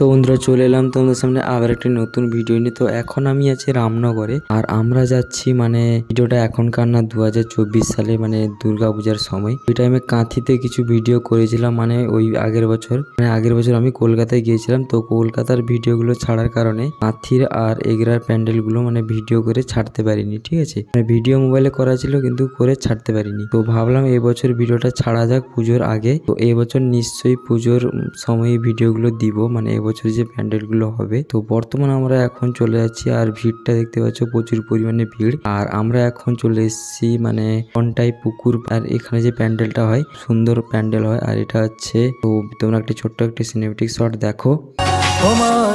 তো বন্ধুরা চলে এলাম তোমাদের সামনে আবার একটি নতুন ভিডিও নিয়ে। তো এখন আমি আছি রামনগরে আর আমরা যাচ্ছি মানে ভিডিওটা এখনকার না দু হাজার চব্বিশ সালে মানে দুর্গাপূজার সময়। ওই টাইমে কাঁথিতে কিছু ভিডিও করেছিলাম মানে ওই আগের বছর। মানে আগের বছর আমি কলকাতায় গিয়েছিলাম তো কলকাতার ভিডিওগুলো ছাড়ার কারণে কাঁথির আর এগরার প্যান্ডেলগুলো মানে ভিডিও করে ছাড়তে পারিনি, ঠিক আছে? মানে ভিডিও মোবাইলে করা ছিল কিন্তু করে ছাড়তে পারিনি। তো ভাবলাম এবছর ভিডিওটা ছাড়া যাক পুজোর আগে। তো এবছর নিশ্চয়ই পুজোর সময় ভিডিওগুলো দিব। মানে এবছর যে প্যান্ডেলগুলো হবে তো বর্তমানে আমরা এখন চলে যাচ্ছি আর ভিড়টা দেখতে পাচ্ছ প্রচুর পরিমাণে ভিড়। আর আমরা এখন চলে এসেছি মানে কনটাই পুকুর আর এখানে যে প্যান্ডেলটা হয় সুন্দর প্যান্ডেল হয় আর এটা হচ্ছে তো তোমরা একটা ছোট্ট একটা সিনেমেটিক শট দেখো।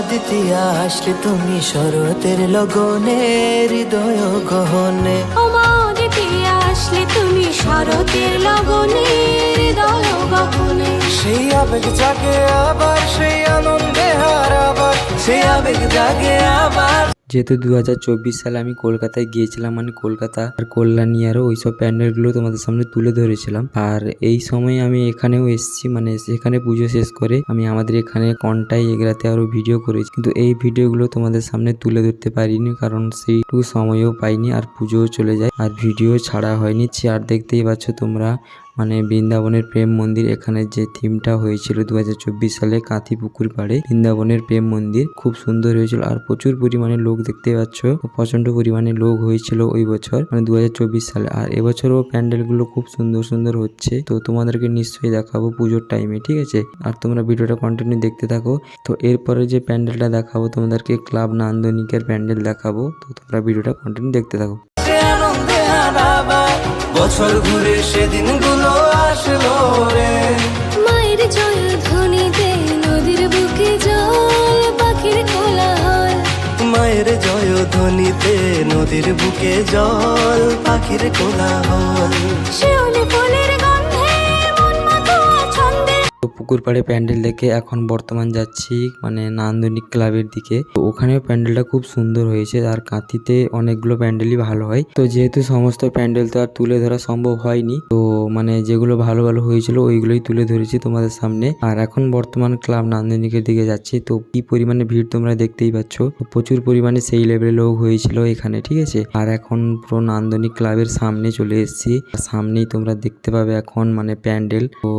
দ্বিতীয়া আসলে তুমি শরতের লগনে হৃদয় গহনে। আসলে তুমি শরতের লগনে হৃদয় গহনে। সেই আবেগ জাগে আবার সেই আনন্দে সেই আবেগ জাগে আবার যেহেতু দু হাজার চব্বিশ সালে আমি কলকাতায় গিয়েছিলাম মানে কলকাতা আর কল্যাণী আরও ওইসব প্যান্ডেলগুলো তোমাদের সামনে তুলে ধরেছিলাম। আর এই সময় আমি এখানেও এসেছি মানে এখানে পুজো শেষ করে আমি আমাদের এখানে কন্টাই এগরাতে আরও ভিডিও করেছি। কিন্তু এই ভিডিওগুলো তোমাদের সামনে তুলে ধরতে পারিনি, কারণ সেইটুকু সময়ও পাইনি আর পুজোও চলে যায় আর ভিডিও ছাড়া হয়নি। আর দেখতেই পাচ্ছ তোমরা মানে বৃন্দাবনের প্রেম মন্দির এখানে যে থিমটা হয়েছিল দু হাজার চব্বিশ সালে কাঁথি পুকুর পাড়ে, বৃন্দাবনের প্রেম মন্দির খুব সুন্দর হয়েছিল আর প্রচুর পরিমাণে লোক দেখতে পাচ্ছ প্রচণ্ড পরিমাণে লোক হয়েছিল ওই বছর মানে দুহাজার চব্বিশ সালে। আর এবছরও প্যান্ডেলগুলো খুব সুন্দর সুন্দর হচ্ছে, তো তোমাদেরকে নিশ্চয়ই দেখাবো পুজোর টাইমে ঠিক আছে? আর তোমরা ভিডিওটা কন্টিনিউ দেখতে থাকো, তো এরপরে যে প্যান্ডেলটা দেখাবো, তোমাদেরকে ক্লাব নান্দনিকের প্যান্ডেল দেখাবো, তো তোমরা ভিডিওটা কন্টিনিউ দেখতে থাকো। বছর ঘুরে সেদিনগুলো আসলো রে। মায়ের জয় ধ্বনিতে নদীর বুকে জল পাখির কোলাহল। মায়ের জয় ধ্বনিতে নদীর বুকে জল পাখির কোলাহল। শিউলি ফুলের তো পুকুর পাড়ে প্যান্ডেল দেখে এখন বর্তমান যাচ্ছি মানে নান্দনিক ক্লাবের দিকে। তো ওখানেও প্যান্ডেলটা খুব সুন্দর হয়েছে, আর কাঁথিতে অনেকগুলো প্যান্ডেলই ভালো হয়। তো যেহেতু সমস্ত প্যান্ডেল তো আর তুলে ধরা সম্ভব হয়নি, তো মানে যেগুলো ভালো ভালো হয়েছিল ওইগুলোই তুলে ধরেছি তোমাদের সামনে। আর এখন বর্তমান ক্লাব নান্দনিকের দিকে যাচ্ছি, তো কি পরিমাণে ভিড় তোমরা দেখতেই পাচ্ছ? প্রচুর পরিমাণে সেই লেভেলের লোক হয়েছিল এখানে, ঠিক আছে? আর এখন পুরো নান্দনিক ক্লাবের সামনে চলে এসেছি সামনেই তোমরা দেখতে পাবে এখন মানে প্যান্ডেল। তো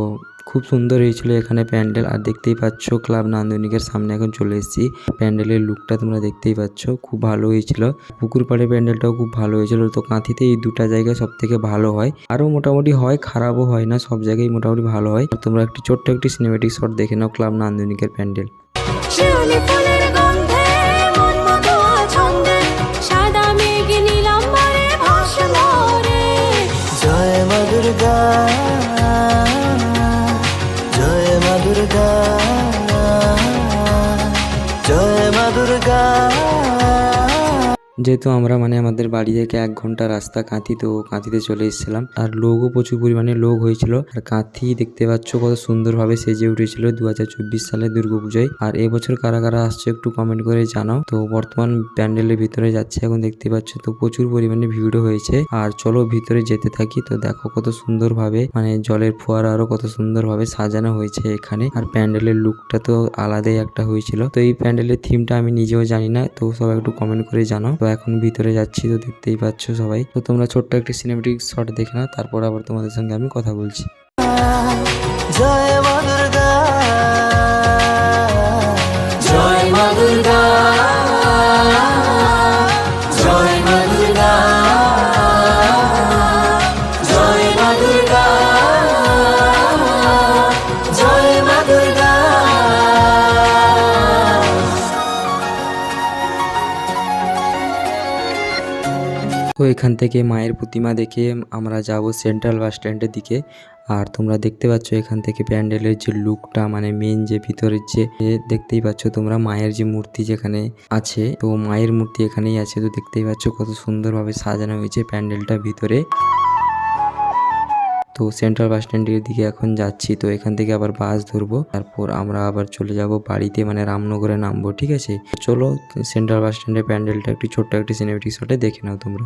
খুব সুন্দর হয়েছিল এখানে প্যান্ডেল। আর দেখতেই পাচ্ছ, ক্লাব নান্দনিকের সামনে এখন চলে এসেছি। প্যান্ডেলের লুকটা তোমরা দেখতেই পাচ্ছ, খুব ভালো হয়েছিল। পুকুর পাড়ে প্যান্ডেলটাও খুব ভালো হয়েছিল। তো কাঁথিতে এই দুটা জায়গা সব থেকে ভালো হয়। আরও মোটামুটি হয়, খারাপও হয় না, সব জায়গায় মোটামুটি ভালো হয়। তোমরা একটি ছোট্ট একটি সিনেমেটিক শট দেখে নাও ক্লাব নান্দনিকের প্যান্ডেল। দুর্গা জয় মা দুর্গা। যেহেতু আমরা মানে আমাদের বাড়ি থেকে এক ঘণ্টা রাস্তা কাঁথি তো কাঁথিতে চলে এসেছিলাম। আর লোকও প্রচুর পরিমাণে লোক হয়েছিল। আর কাঁথি দেখতে পাচ্ছ কত সুন্দরভাবে সেজে উঠেছিল দু হাজার চব্বিশ সালে দুর্গাপুজোয়। আর এবছর কারা কারা আসছে একটু কমেন্ট করে জানাও। তো বর্তমান প্যান্ডেলের ভিতরে যাচ্ছে এখন দেখতে পাচ্ছ তো প্রচুর পরিমাণে ভিড়ও হয়েছে। আর চলো ভিতরে যেতে থাকি তো দেখো কত সুন্দরভাবে মানে জলের ফোয়ারা আরও কত সুন্দরভাবে সাজানো হয়েছে এখানে। আর প্যান্ডেলের লুকটা তো আলাদাই একটা হয়েছিল। তো এই প্যান্ডেলের থিমটা আমি নিজেও জানি না। তো সবাই একটু কমেন্ট করে জানাও। তো এখন ভিতরে যাচ্ছি তো দেখতেই পাচ্ছ সবাই। তো তোমরা ছোট্ট একটি সিনেমেটিক শট দেখে না তারপর আবার তোমাদের সঙ্গে আমি কথা বলছি। জয় তো এখান থেকে মায়ের প্রতিমা দেখে আমরা যাব সেন্ট্রাল বাস স্ট্যান্ডের দিকে। আর তোমরা দেখতে পাচ্ছ এখান থেকে প্যান্ডেলের যে লুকটা মানে মেন যে ভিতরের যে দেখতেই পাচ্ছ তোমরা মায়ের যে মূর্তি যেখানে আছে। তো মায়ের মূর্তি এখানেই আছে। তো দেখতেই পাচ্ছ কত সুন্দরভাবে সাজানো হয়েছে প্যান্ডেলটা ভিতরে। তো সেন্ট্রাল বাস স্ট্যান্ডের দিকে এখন যাচ্ছি। তো এখান থেকে আবার বাস ধরবো। তারপর আমরা আবার চলে যাব বাড়িতে মানে রামনগরে নামবো, ঠিক আছে? চলো সেন্ট্রাল বাস স্ট্যান্ডের প্যান্ডেলটা একটু ছোট্ট একটি সিনেমেটিক শটে দেখে নাও তোমরা।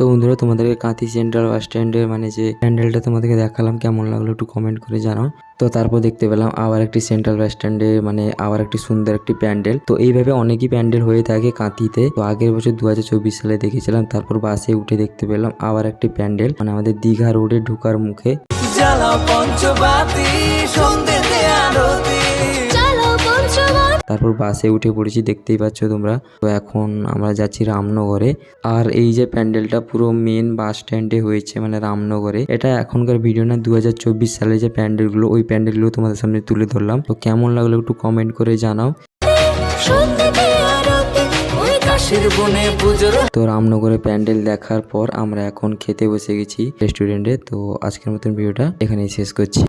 তো বন্ধুরা, তোমাদেরকে কাঁথি সেন্ট্রাল বাস স্ট্যান্ডের মানে যে প্যান্ডেলটা তোমাদেরকে দেখালাম, কেমন লাগল একটু কমেন্ট করে জানাও। তো তারপর দেখতে পেলাম আবার একটি সেন্ট্রাল বাস স্ট্যান্ডে মানে আবার একটি সুন্দর একটি প্যান্ডেল। তো এইভাবে অনেকই প্যান্ডেল হয়ে থাকে কাঁথিতে। তো আগের বছর দু হাজার চব্বিশ সালে দেখেছিলাম, তারপর বাসে উঠে দেখতে পেলাম আবার একটি প্যান্ডেল। মানে আমাদের দীঘা রোডে ঢোকার মুখে। জ্বালাও পঞ্চবাতি পঞ্চবন তারপর বাসে উঠে পড়েছি, দেখতেই পাচ্ছ তোমরা। তো এখন আমরা যাচ্ছি রামনগরে। আর এই যে প্যান্ডেলটা পুরো মেন বাস স্ট্যান্ডে হয়েছে মানে রামনগরে। এটা এখনকার ভিডিও না দু হাজার চব্বিশ সালে যে প্যান্ডেলগুলো, ওই প্যান্ডেলগুলো তোমাদের সামনে তুলে ধরলাম। তো কেমন লাগল একটু কমেন্ট করে জানাও। তো রামনগরে প্যান্ডেল দেখার পর আমরা এখন খেতে বসে গেছি রেস্টুরেন্টে। তো আজকের মতন ভিডিওটা এখানেই শেষ করছি।